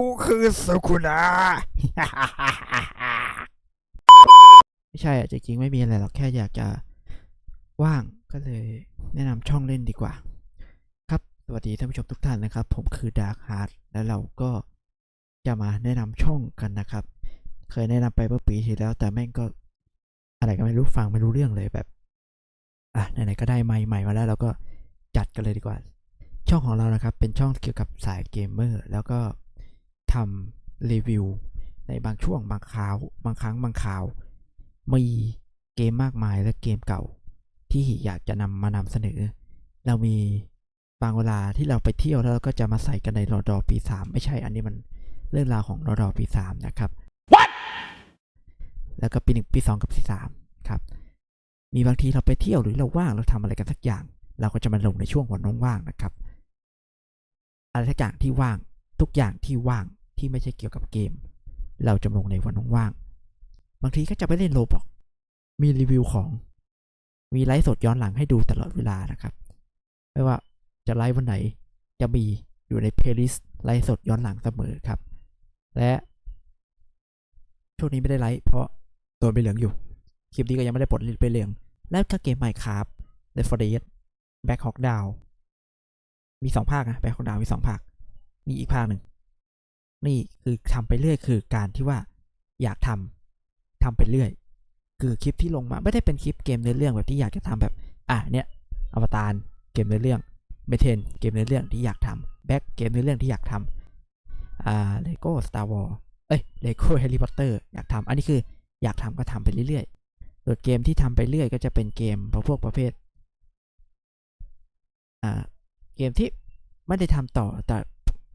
กูคือสุคุนะไม่ใช่อะจริงๆไม่มีอะไรหรอกแค่อยากจะว่างก็เลยแนะนำช่องเล่นดีกว่า ครับสวัสดีท่านผู้ชมทุกท่านนะครับ ผมคือ Dark Heart แล้วเราก็จะมาแนะนำช่องกันนะครับ เคยแนะนำไปเมื่อปีที่แล้ว แต่แม่งก็อะไรก็ไม่รู้ฟังไม่รู้เรื่องเลยแบบอะไหนๆก็ได้ไมค์ใหม่มาแล้วเราก็จัดกันเลยดีกว่า ช่องของเรานะครับเป็นช่องเกี่ยวกับสายเกมเมอร์แล้วก็ ทำรีวิวในบางช่วงบางคราว บางครั้งบางคราว มีเกมมากมายและเกมเก่า ที่อยากจะนำมานำเสนอ เรามีบางเวลาที่เราไปเที่ยวแล้วเราก็จะมาใส่กันในรอดอปีสามไม่ใช่อันนี้มันเรื่องราวของรอดอปีสามนะครับ What? แล้วก็ปีหนึ่งปีสองกับปีสามครับ มีบางทีเราไปเที่ยวหรือเราว่างเราทำอะไรกันสักอย่าง เราก็จะมาลงในช่วงวันว่างๆนะครับ อะไรสักอย่างที่ว่างทุกอย่างที่ว่าง ที่ไม่ใช่เกี่ยวกับเกม เราจะลงในวันว่างๆบางทีก็จะไปเล่นโลบอกมีรีวิวของ มีไลฟ์สดย้อนหลังให้ดูตลอดเวลานะครับ ไม่ว่าจะไลฟ์วันไหนจะมีอยู่ในเพลย์ลิสต์ไลฟ์สดย้อนหลังเสมอครับ และช่วงนี้ไม่ได้ไลฟ์เพราะโดนไปเหลืองอยู่ คลิปนี้ก็ยังไม่ได้ปลดไปเหลือง แล้วก็เกมใหม่ครับเลฟอร์เดสแบ็คฮอกดาวมีสองภาคนะแบ็คฮอกดาวมีสองภาคนี่อีกภาคหนึ่ง นี่คือทำไปเรื่อยคือการที่ว่าอยากทำทำไปเรื่อย คือคลิปที่ลงมาไม่ได้เป็นคลิปเกมเนื้อเรื่องแบบที่อยากจะทำแบบอะเนี่ยอวตารเกมเนื้อเรื่องเบเทนเกมเนื้อเรื่องที่อยากทำแบ็คเกมเนื้อเรื่องที่อยากทำอ่าเลโก้สตาร์วอลเอ้ยเลโก้แฮร์รี่พอตเตอร์อยากทำอันนี้คืออยากทำก็ทำไปเรื่อยๆส่วนเกมที่ทำไปเรื่อยก็จะเป็นเกมพวกประเภทอ่าเกมที่ไม่ได้ทำต่อแต่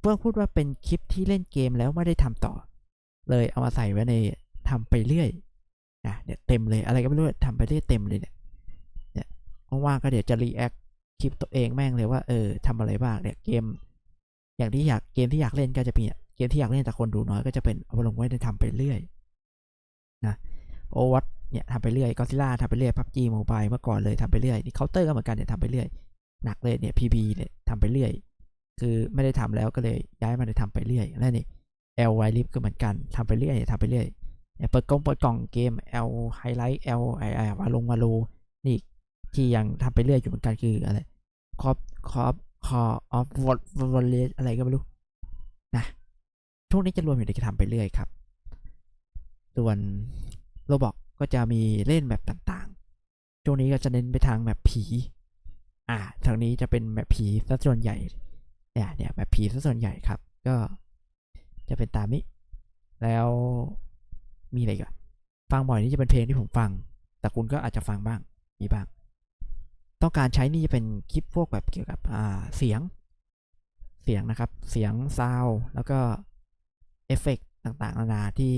เพื่อพูดว่าเป็นคลิปที่เล่นเกมแล้วไม่ได้ทำต่อ เลยเอามาใส่ไว้ในทำไปเรื่อยนะเนี่ยเต็มเลยอะไรก็ไม่รู้ทำไปเรื่อยเต็มเลยเนี่ยเนี่ยว่างๆก็เดี๋ยวจะรีแอคคลิปตัวเองแม่งเลยว่าเออทำอะไรบ้างเนี่ยเกม อย่างที่อยากเกมที่อยากเล่นก็จะเป็นเกมที่อยากเล่นแต่คนดูน้อยก็จะเป็นเอาลงไว้ในทำไปเรื่อยนะโอวัตเนี่ยทำไปเรื่อยก็ซิล่าทำไปเรื่อยพับจีโมบายเมื่อก่อนเลยทำไปเรื่อยนี่เคาน์เตอร์ก็เหมือนกันเนี่ยทำไปเรื่อยหนักเลยเนี่ยพีบีเนี่ยทำไปเรื่อย คือไม่ได้ทำแล้วก็เลยย้ายมาได้ทำไปเรื่อยแล้วนี่ L ไวลิฟก็เหมือนกันทำไปเรื่อยทำไปเรื่อยเปิดกล้องเปิดกล่องเกม L ไฮไลท์ L ไอไอวาลงวาโลนี่ที่ยังทำไปเรื่อยอยู่เหมือนกันคืออะไรคอปคอปคอออฟวอลวอลเลอะไรก็ไม่รู้นะช่วงนี้จะรวมอยู่ในการทำไปเรื่อยครับ ส่วนโรบอกก็จะมีเล่นแบบต่างๆ ช่วงนี้ก็จะเน้นไปทางแบบผี อ่า ทางนี้จะเป็นแบบผีซะส่วนใหญ่ เนี่ยเนี่ยแบบผีซะส่วนใหญ่ครับ ก็จะเป็นตามนี้ แล้วมีอะไรกันฟังบ่อยนี่จะเป็นเพลงที่ผมฟัง แต่คุณก็อาจจะฟังบ้าง มีบ้าง ต้องการใช้นี่จะเป็นคลิปพวกแบบเกี่ยวกับอ่าเสียง เสียงนะครับ เสียงซาวแล้วก็เอฟเฟกต่างๆนานาที่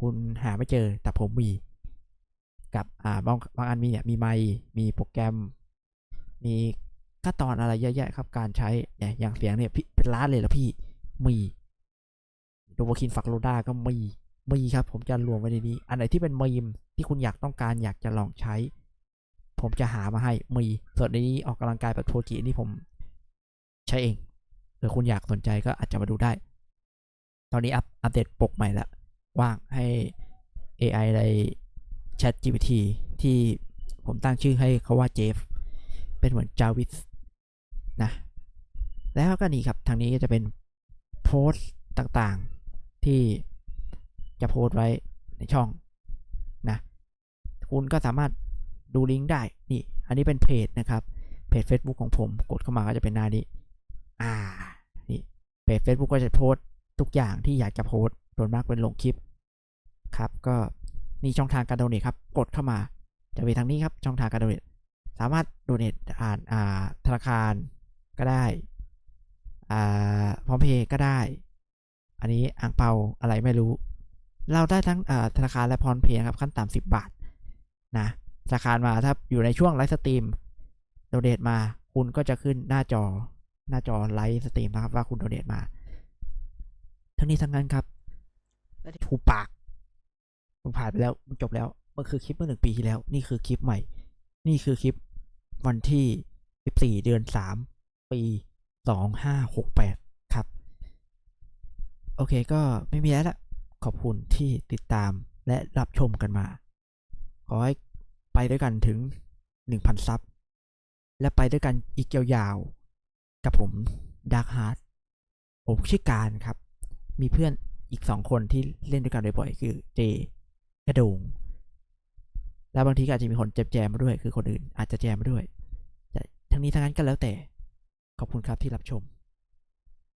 คุณหาไม่เจอ แต่ผมมี กับอ่าบางบางอันมีเนี่ยมีไมค์มีโปรแกรม มี ขั้นตอนอะไรเยอะแยะครับการใช้เนี่ยอย่างเสียงเนี่ยพี่เป็นล้านเลยล้วพี่มีโดวคินฟักโลด้าก็มีมีครับ ผมจะรวมไว้ในนี้ อันไหนที่เป็นมีมที่คุณอยากต้องการอยากจะลองใช้ ผมจะหามาให้มีส่วนในนี้ออกกำลังกายแบบโทจินี่ผมใช้เองหรือคุณอยากสนใจก็อาจจะมาดูได้ ตอนนี้อัปอัปเดตปกใหม่ล้วว่างให้ AI ใน Chat GPT ที่ผมตั้งชื่อให้เขาว่าเจฟเป็นเหมือนจาวิส นะแล้วก็นี่ครับทางนี้ก็จะเป็นโพสต์ต่างๆที่จะโพสต์ไว้ในช่องนะคุณก็สามารถดูลิงก์ได้นี่อันนี้เป็นเพจนะครับเพจ Facebook ของผมกดเข้ามาก็จะเป็นหน้านี้อ่านี่เพจ Facebook ก็จะโพสต์ทุกอย่างที่อยากจะโพสต์ส่วนมากเป็นลงคลิปครับก็นี่ช่องทางการโดเนทครับกดเข้ามาจะมีทางนี้ครับช่องทางการโดเนทสามารถโดเนทอ่านอ่าธนาคาร ก็ได้อ่าพร้อมเพย์ก็ได้ อันนี้อ่างเปาอะไรไม่รู้ เราได้ทั้งอ่าธนาคารและพร้อมเพย์ครับขั้นต่ำสิบบาทนะธนาคารมาถ้าอยู่ในช่วงไลฟ์สตรีมโดเนทมาคุณก็จะขึ้นหน้าจอหน้าจอไลฟ์สตรีมนะครับ ว่าคุณโดเนทมา ทั้งนี้ทั้งนั้นครับถูปากมันผ่านไปแล้วมันจบแล้วมันคือคลิปเมื่อหนึ่งปีที่แล้ว นี่คือคลิปใหม่ นี่คือคลิปวันที่ 14 เดือน 3 ปี 2568 ครับ โอเคก็ไม่มีแล้วละขอบคุณที่ติดตามและรับชมกันมา ขอให้ไปด้วยกันถึง 1,000 ซับ และไปด้วยกันอีกยาวๆ กับผมดาร์ h ฮาร์ t ผมชื่อการครับ มีเพื่อนอีกสองคนที่เล่นด้วยกันบ่อยๆ คือเจกระดงแล้วบางทีก็อาจจะมีคนแจมมาด้วย คือคนอื่นอาจจะแจมมาด้วย แต่ทั้งนี้ทั้งนั้นก็แล้วแต่ ขอบคุณครับที่รับชม